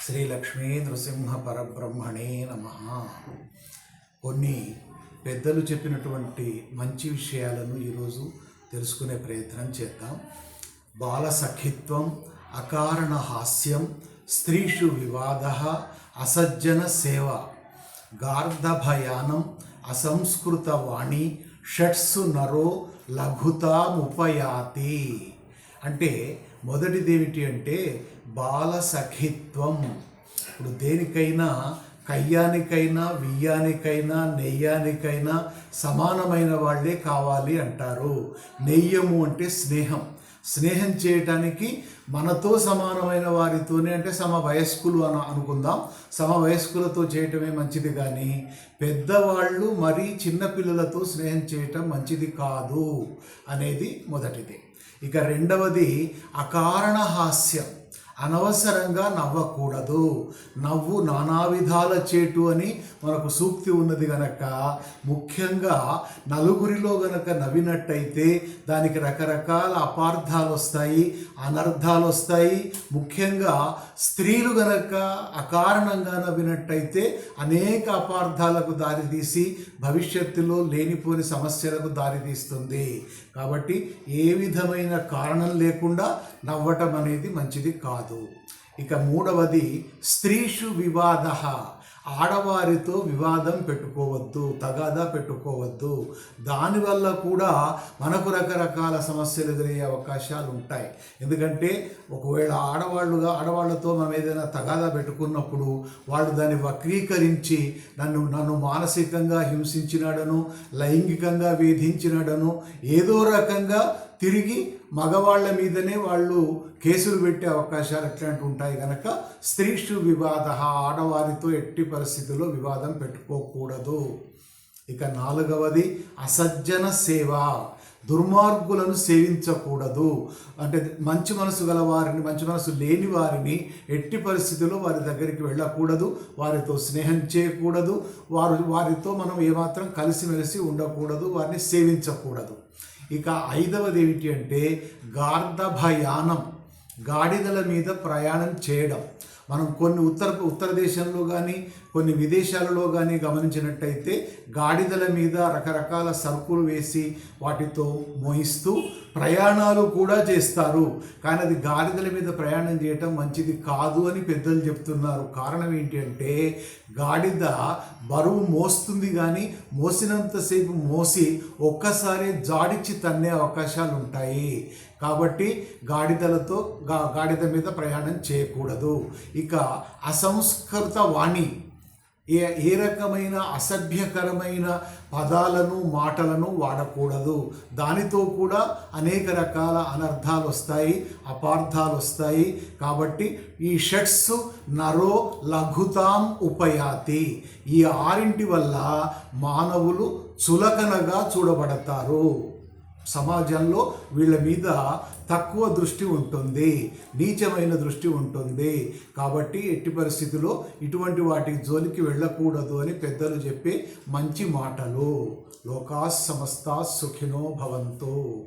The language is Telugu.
శ్రీ లక్ష్మీ నృసింహ పరబ్రహ్మణే నమ. కొన్ని పెద్దలు చెప్పినటువంటి మంచి విషయాలను ఈరోజు తెలుసుకునే ప్రయత్నం చేద్దాం. బాల సఖిత్వం అకారణ హాస్యం స్త్రీషు వివాద అసజ్జన సేవ గార్ధభయానం అసంస్కృత వాణి షట్సు నరో లఘుతాముపయాతి. అంటే మొదటిది ఏమిటి అంటే బాల సఖిత్వం ఇప్పుడు దేనికైనా కయ్యానికైనా వియ్యానికైనా నెయ్యానికైనా సమానమైన వాళ్ళే కావాలి అంటారు. నెయ్యము అంటే స్నేహం. స్నేహం చేయటానికి మనతో సమానమైన వారితోనే అంటే సమ వయస్కులు అని అనుకుందాం. సమ వయస్కులతో చేయటమే మంచిది కానీ పెద్దవాళ్ళు మరీ చిన్నపిల్లలతో స్నేహం చేయటం మంచిది కాదు అనేది మొదటిది. ఇక రెండవది అకారణ హాస్యం. అనవసరంగా నవ్వకూడదు. నవ్వు నానా విధాల చేటు అని మనకు సూక్తి ఉన్నది గనక ముఖ్యంగా నలుగురిలో గనక నవ్వినట్టయితే దానికి రకరకాల అపార్థాలు వస్తాయి అనర్థాలు వస్తాయి. ముఖ్యంగా స్త్రీలు గనక అకారణంగా నవ్వినట్టయితే అనేక అపార్థాలకు దారితీసి భవిష్యత్తులో లేనిపోని సమస్యలకు దారితీస్తుంది. కాబట్టి ఏ విధమైన కారణం లేకుండా నవ్వటం అనేది మంచిది కాదు. ఇక మూడవది స్త్రీషు వివాద. ఆడవారితో వివాదం పెట్టుకోవద్దు తగాదా పెట్టుకోవద్దు. దానివల్ల కూడా మనకు రకరకాల సమస్యలు ఎదురయ్యే అవకాశాలు ఉంటాయి. ఎందుకంటే ఒకవేళ ఆడవాళ్ళుగా ఆడవాళ్ళతో మనం ఏదైనా తగాదా పెట్టుకున్నప్పుడు వాళ్ళు దాన్ని వక్రీకరించి నన్ను నన్ను మానసికంగా హింసించినాడను లైంగికంగా వేధించినాడను ఏదో రకంగా తిరిగి మగవాళ్ళ మీదనే వాళ్ళు కేసులు పెట్టే అవకాశాలు ఎట్లాంటివి ఉంటాయి కనుక స్త్రీషు వివాద ఆడవారితో ఎట్టి పరిస్థితుల్లో వివాదం పెట్టుకోకూడదు. ఇక నాలుగవది అసజ్జన సేవ. దుర్మార్గులను సేవించకూడదు. అంటే మంచి మనసు గల వారిని మంచి మనసు లేని వారిని ఎట్టి పరిస్థితుల్లో వారి దగ్గరికి వెళ్ళకూడదు. వారితో స్నేహం చేయకూడదు. వారు వారితో మనం ఏమాత్రం కలిసిమెలిసి ఉండకూడదు. వారిని సేవించకూడదు. ఇక ఐదవది ఏమిటి అంటే గార్ధభయానం. గాడిదల మీద ప్రయాణం చేయడం. మనం కొన్ని ఉత్తర ఉత్తర దేశంలో కానీ కొన్ని విదేశాలలో కానీ గమనించినట్టయితే గాడిదల మీద రకరకాల సరుకులు వేసి వాటితో మోహిస్తూ ప్రయాణాలు కూడా చేస్తారు. కానీ అది గాడిదల మీద ప్రయాణం చేయటం మంచిది కాదు అని పెద్దలు చెప్తున్నారు. కారణం ఏంటి అంటే గాడిద బరువు మోస్తుంది కానీ మోసినంతసేపు మోసి ఒక్కసారి జాడిచ్చి తన్నే అవకాశాలు ఉంటాయి. కాబట్టి గాడిదలతో గా గాడిద మీద ప్రయాణం చేయకూడదు. ఇక అసంస్కృత వాణి ఏ ఏ రకమైన అసభ్యకరమైన పదాలను మాటలను వాడకూడదు. దానితో కూడా అనేక రకాల అనర్థాలు వస్తాయి అపార్థాలు వస్తాయి. కాబట్టి ఈ షట్స్ నరో లఘుతాం ఉపయాతి. ఈ ఆరింటి వల్ల మానవులు చులకనగా చూడబడతారు. సమాజంలో వీళ్ళ మీద తక్కువ దృష్టి ఉంటుంది నీచమైన దృష్టి ఉంటుంది. కాబట్టి ఎట్టి పరిస్థితిలో ఇటువంటి వాటి జోలికి వెళ్ళకూడదు అని పెద్దలు చెప్పే మంచి మాటలు. లోకా సమస్త సుఖినో భవంతో.